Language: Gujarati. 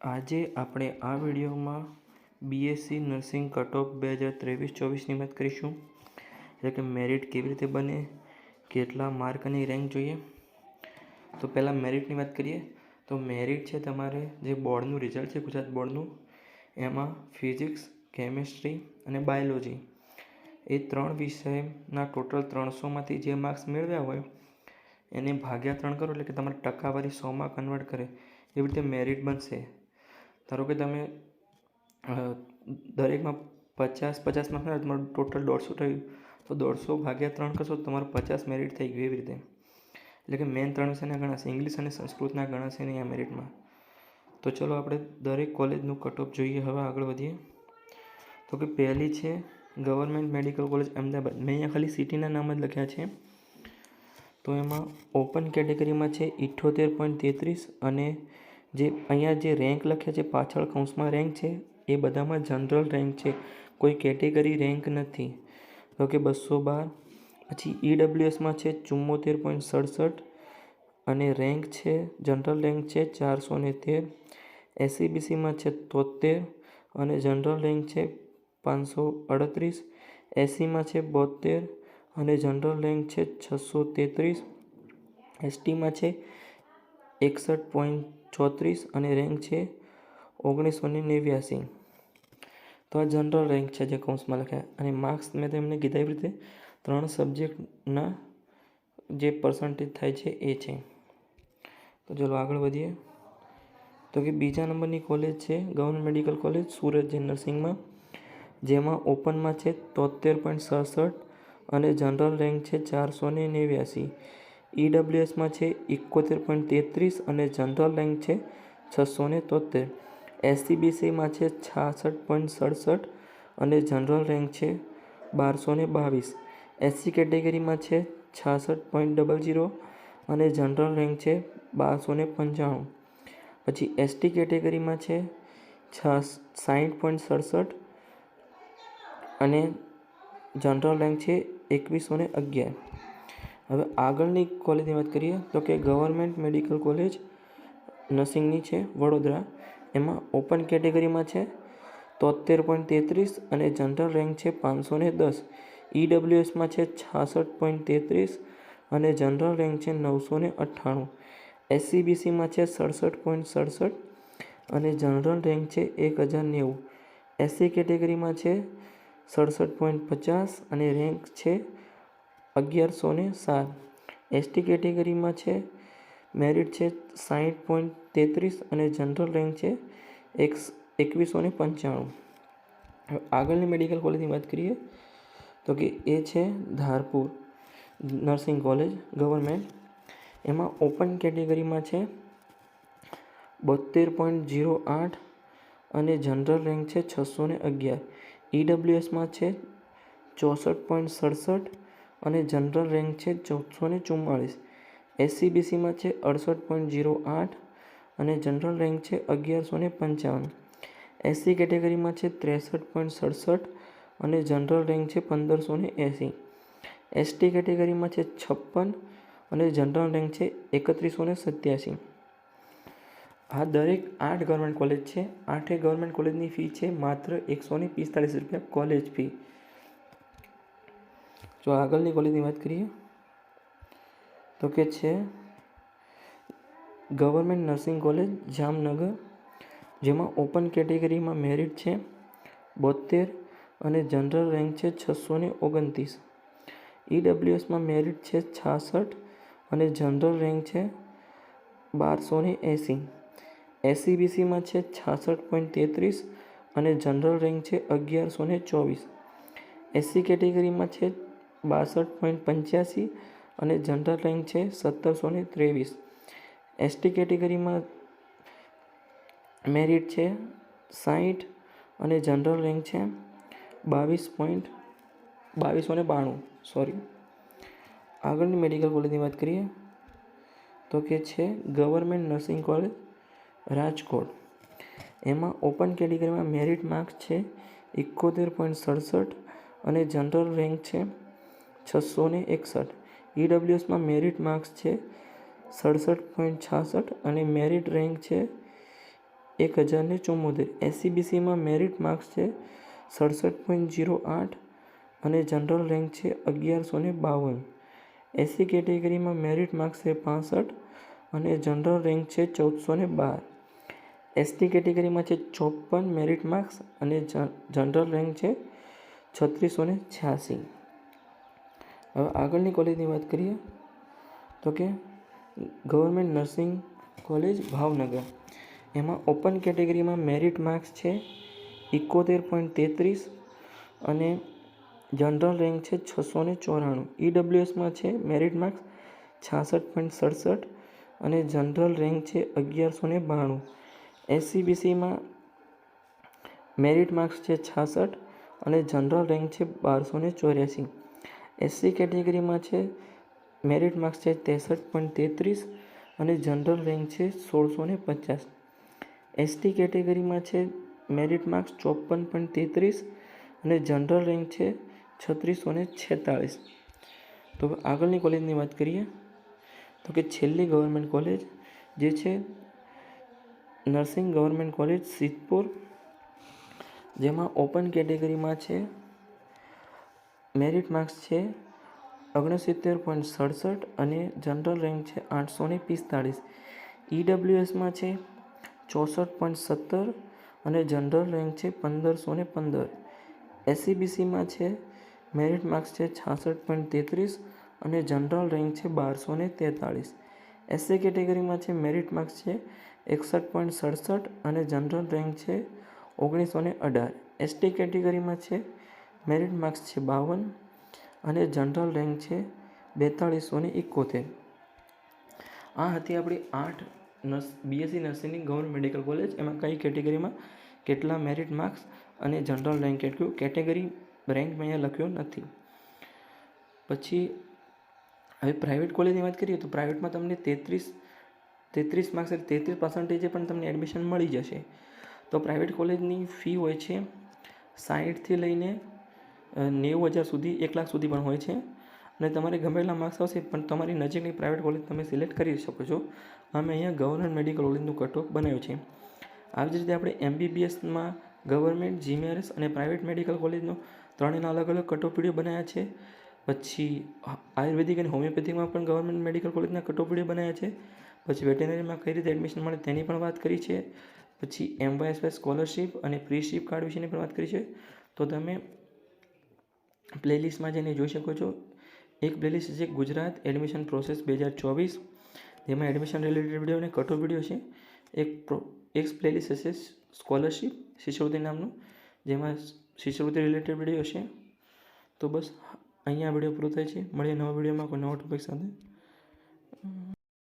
આજે આપણે આ વિડીયોમાં બીએસસી નર્સિંગ કટ બે હજાર ત્રેવીસ, ચોવીસની વાત કરીશું. એટલે કે મેરિટ કેવી રીતે બને, કેટલા માર્ક અને રેન્ક જોઈએ. તો પહેલાં મેરિટની વાત કરીએ. તો મેરિટ છે તમારે જે બોર્ડનું રિઝલ્ટ છે, ગુજરાત બોર્ડનું, એમાં ફિઝિક્સ કેમેસ્ટ્રી અને બાયોલોજી એ ત્રણ વિષયના ટોટલ ત્રણસોમાંથી જે માર્ક્સ મેળવ્યા હોય, એને ભાગ્યા ત્રણ કરો. એટલે કે તમારે ટકાવારી સોમાં કન્વર્ટ કરે. એવી રીતે મેરિટ બનશે. ધારો કે તમે દરેકમાં પચાસ પચાસ માર્ક મળે તમારું ટોટલ દોઢસો થયું, તો દોઢસો ભાગ્યા ત્રણ કરશો તો તમારું પચાસ મેરિટ થઈ ગયું એવી રીતે. એટલે કે મેન ત્રણ વિષયના ગણાશે ઇંગ્લિશ અને સંસ્કૃતના ગણાશે નહીં આ મેરિટમાં તો ચલો આપણે દરેક કોલેજનું કટ ઓફ જોઈએ, હવે આગળ વધીએ. તો કે પહેલી છે ગવર્મેન્ટ મેડિકલ કોલેજ અમદાવાદ. મેં અહીંયા ખાલી સિટીના નામ જ લખ્યા છે. તો એમાં ઓપન કેટેગરીમાં છે ઇઠ્ઠોતેર પોઈન્ટ તેત્રીસ અને જે અહીંયા જે રેન્ક લખ્યા છે, પાછળ કૌંસમાં રેન્ક છે, એ બધામાં જનરલ રેન્ક છે. કોઈ કેટેગરી રેન્ક નથી. તો કે બસો બાર. પછી ઈડબ્લ્યુએસમાં છે ચુમ્મોતેર પોઈન્ટ સડસઠ અને રેન્ક છે જનરલ રેન્ક છે ચારસો ને તેર. એસસીબીસીમાં છે તોતેર અને જનરલ રેન્ક છે પાંચસો અડત્રીસ. એસીમાં છે બોતેર અને જનરલ રેન્ક છે છસો તેત્રીસ. એસટીમાં છે એકસઠ પોઈન્ટ ચોત્રીસ અને રેન્ક છે ઓગણીસો ને નેવ્યાસી. તો આ જનરલ રેન્ક છે જે કૌંસમાં લખ્યા. અને માર્ક્સ મેં તેમને કીધા એવી રીતે ત્રણ સબ્જેક્ટના જે પર્સન્ટેજ થાય છે એ છે. તો ચલો આગળ વધીએ. તો કે બીજા નંબરની કોલેજ છે ગવર્મેન્ટ મેડિકલ કોલેજ સુરત જે નર્સિંગમાં જેમાં ઓપનમાં છે તોતેર પોઈન્ટ સડસઠ અને જનરલ રેન્ક છે ચારસો ને નેવ્યાસી. ઈડબ્લ્યુએસમાં છે, એકોતેર પોઈન્ટ તેત્રીસ અને જનરલ રેન્ક છે છસો ને તોતેર એસસીબીસીમાં છે છાસઠ પોઈન્ટ સડસઠ અને જનરલ રેન્ક છે બારસો ને બાવીસ. એસસી કેટેગરીમાં છે છાસઠ પોઈન્ટ ડબલ જીરો અને જનરલ રેન્ક છે બારસો ને પંચાણું. પછી એસટી કેટેગરીમાં છે છાસ સાઠ પોઈન્ટ સડસઠ અને જનરલ રેન્ક છે એકવીસો ને અગિયાર. હવે આગળની કોલેજની વાત કરીએ તો કે ગવર્મેન્ટ મેડિકલ કોલેજ નર્સિંગની છે, વડોદરા. એમાં ઓપન કેટેગરીમાં છે તોતેર પોઈન્ટ તેત્રીસ અને જનરલ રેન્ક છે પાંચસો ને દસ. ઈડબ્લ્યુએસમાં છે છાસઠ પોઈન્ટ તેત્રીસ અને જનરલ રેન્ક છે નવસો ને અઠ્ઠાણું. એસસીબીસીમાં છે સડસઠ પોઈન્ટ સડસઠ અને જનરલ રેન્ક છે એક હજાર નેવું. એસસી કેટેગરીમાં છે સડસઠ પોઈન્ટ પચાસ અને રેન્ક છે અગિયારસો ને સાત. એસટી કેટેગરીમાં છે મેરિટ છે સાહીઠ પોઈન્ટ તેત્રીસ અને જનરલ રેન્ક છે એક એકવીસો ને પંચાણું. આગળની મેડિકલ કોલેજની વાત કરીએ, તો કે એ છે ધારપુર નર્સિંગ કોલેજ ગવર્મેન્ટ એમાં ઓપન કેટેગરીમાં છે બોતેર પોઈન્ટ જીરો આઠ અને જનરલ રેન્ક છે છસો ને અગિયાર. ઈડબ્લ્યુએસમાં છે ચોસઠ પોઈન્ટ સડસઠ અને જનરલ રેન્ક છે ચૌદસો ને ચુમ્માળીસ એસસીબીસીમાં છે અડસઠ પોઈન્ટ જીરો આઠ અને જનરલ રેન્ક છે અગિયારસો ને પંચાવન. એસસી કેટેગરીમાં છે ત્રેસઠ પોઈન્ટ સડસઠ અને જનરલ રેન્ક છે પંદરસો ને એંસી. એસટી કેટેગરીમાં છે છપ્પન અને જનરલ રેન્ક છે એકત્રીસો ને સત્યાસી. આ દરેક આઠ ગવર્મેન્ટ કોલેજ છે. આઠે ગવર્મેન્ટ કોલેજની ફી છે માત્ર એકસો ને પિસ્તાળીસ રૂપિયા કોલેજ ફી. જો આગળની કોલેજની વાત કરીએ, તો કે છે ગવર્મેન્ટ નર્સિંગ કોલેજ જામનગર, જેમાં ઓપન કેટેગરીમાં મેરિટ છે બોતેર અને જનરલ રેન્ક છે છસો ને ઓગણત્રીસ. ઈડબ્લ્યુએસમાં મેરિટ છે છાસઠ અને જનરલ રેન્ક છે બારસો ને એંસી. એસસીબીસીમાં છે છાસઠ પોઈન્ટ તેત્રીસ અને જનરલ રેન્ક છે અગિયારસો ને ચોવીસ. એસસી કેટેગરીમાં છે બાસઠ પોઈન્ટ પંચ્યાસી અને જનરલ રેન્ક છે સત્તરસો ને ત્રેવીસ. એસટી કેટેગરીમાં મેરિટ છે સાહીઠ અને જનરલ રેન્ક છે બાવીસ પોઈન્ટ બાવીસો ને બાણું. સોરી આગળની મેડિકલ કોલેજની વાત કરીએ તો કે છે ગવર્મેન્ટ નર્સિંગ કોલેજ રાજકોટ. એમાં ઓપન કેટેગરીમાં મેરિટ માર્ક્સ છે એકોતેર પોઈન્ટ સડસઠ અને જનરલ રેન્ક છે છસો ને એકસઠ. ઈડબ્લ્યુએસમાં મેરિટ માર્ક્સ છે સડસઠ પોઈન્ટ છાસઠ અને મેરિટ રેન્ક છે એક હજારને ચુમ્મોતેર એસસીબીસીમાં મેરિટ માર્ક્સ છે સડસઠ પોઈન્ટ જીરો આઠ અને જનરલ રેન્ક છે અગિયારસો ને બાવન એસસી કેટેગરીમાં મેરિટ માર્ક્સ છે પાસઠ અને જનરલ રેન્ક છે ચૌદસો ને બાર એસટી કેટેગરીમાં છે ચોપન મેરિટ માર્ક્સ અને જનરલ રેન્ક છે છત્રીસો ને છ્યાસી. હવે આગળની કોલેજની વાત કરીએ, તો કે ગવર્મેન્ટ નર્સિંગ કોલેજ ભાવનગર. એમાં ઓપન કેટેગરીમાં મેરિટ માર્ક્સ છે એકોતેર પોઈન્ટ તેત્રીસ અને જનરલ રેન્ક છે છસો ને ચોરાણું. ઈડબ્લ્યુએસમાં છે મેરિટ માર્ક્સ છાસઠ પોઈન્ટ સડસઠ અને જનરલ રેન્ક છે અગિયારસો ને બાણું. એસસીબીસીમાં મેરિટ માર્ક્સ છે છાસઠ અને જનરલ રેન્ક છે બારસો ને ચોર્યાસી. એસસી કેટેગરીમાં છે, મેરિટ માર્ક્સ છે ત્રેસઠ પોઈન્ટ તેત્રીસ અને જનરલ રેન્ક છે સોળસો ને પચાસ. એસટી કેટેગરીમાં છે, મેરિટ માર્ક્સ ચોપન પોઈન્ટ તેત્રીસ અને જનરલ રેન્ક છે છત્રીસો ને છેતાળીસ. તો આગળની કોલેજની વાત કરીએ, તો કે છેલ્લી ગવર્મેન્ટ કોલેજ જે છે, નર્સિંગ ગવર્મેન્ટ કોલેજ સિદ્ધપુર, જેમાં ઓપન કેટેગરીમાં છે મેરિટ માર્ક્સ છે ઓગણસિત્તેર પોઈન્ટ સડસઠ અને જનરલ રેન્ક છે આઠસો ને પિસ્તાળીસ. ઈડબ્લ્યુએસમાં છે ચોસઠ પોઈન્ટ સત્તર અને જનરલ રેન્ક છે પંદરસો ને પંદર. એસસીબીસીમાં છે મેરિટ માર્ક્સ છે છાસઠ પોઈન્ટ તેત્રીસ અને જનરલ રેન્ક છે બારસો ને તેતાળીસ. એસસી કેટેગરીમાં છે મેરિટ માર્ક્સ છે એકસઠ પોઈન્ટ સડસઠ અને જનરલ રેન્ક છે ઓગણીસો ને અઢાર. એસટી કેટેગરીમાં છે મેરિટ માર્ક્સ છે બાવન અને જનરલ રેન્ક છે બેતાળીસો ને એકોતેર. આ હતી આપણી આઠ નર્સ બીએસસી નર્સિંગની ગવર્મેન્ટ મેડિકલ કોલેજ. એમાં કઈ કેટેગરીમાં? કેટલા મેરિટ માર્ક્સ અને જનરલ રેન્ક કેટલું કેટેગરી રેન્ક મેં અહીંયા લખ્યો નથી. પછી હવે પ્રાઇવેટ કોલેજની વાત કરીએ તો પ્રાઇવેટમાં તમને તેત્રીસ તેત્રીસ માર્ક્સ એટલે તેત્રીસ પર્સન્ટેજે પણ તમને એડમિશન મળી જશે. તો પ્રાઇવેટ કોલેજની ફી હોય છે સાહીઠથી લઈને નેવું હજાર સુધી, એક લાખ સુધી પણ હોય છે. અને તમારે ગમે એટલા માર્ક્સ આવશે, પણ તમારી નજીકની પ્રાઇવેટ કોલેજ તમે સિલેક્ટ કરી શકો છો. અમે અહીંયા ગવર્મેન્ટ મેડિકલ કોલેજનું કટ ઓફ બનાવ્યું છે. આવી જ રીતે આપણે એમબીબીએસમાં ગવર્મેન્ટ જીમેરસ અને પ્રાઇવેટ મેડિકલ કોલેજનો ત્રણેયના અલગ અલગ કટ ઓફ વીડિયો બનાવ્યા છે. પછી આયુર્વેદિક અને હોમિયોપેથિકમાં પણ ગવર્મેન્ટ મેડિકલ કોલેજના કટ ઓફ વીડિયો બનાવ્યા છે. પછી વેટેનરીમાં કઈ રીતે એડમિશન મળે તેની પણ વાત કરી છે. પછી એમવાયએસવાય સ્કોલરશિપ અને પ્રીશિપ કાર્ડ વિશેની પણ વાત કરી છે. તો તમે પ્લેલિસ્ટમાં જઈને જોઈ શકો છો. એક પ્લેલિસ્ટ છે ગુજરાત એડમિશન પ્રોસેસ બે હજાર ચોવીસ. જેમાં એડમિશન રિલેટેડ વીડિયો અને કટો વીડિયો છે. એક પ્રો, એક પ્લેલિસ્ટ હશે સ્કોલરશિપ શિષ્યવૃત્તિ નામનું. જેમાં શિષ્યવૃત્તિ રિલેટેડ વીડિયો છે. તો બસ, અહીંયા વીડિયો પૂરો થાય છે. મળીએ નવા વિડીયોમાં કોઈ નવા ટોપિક સાથે.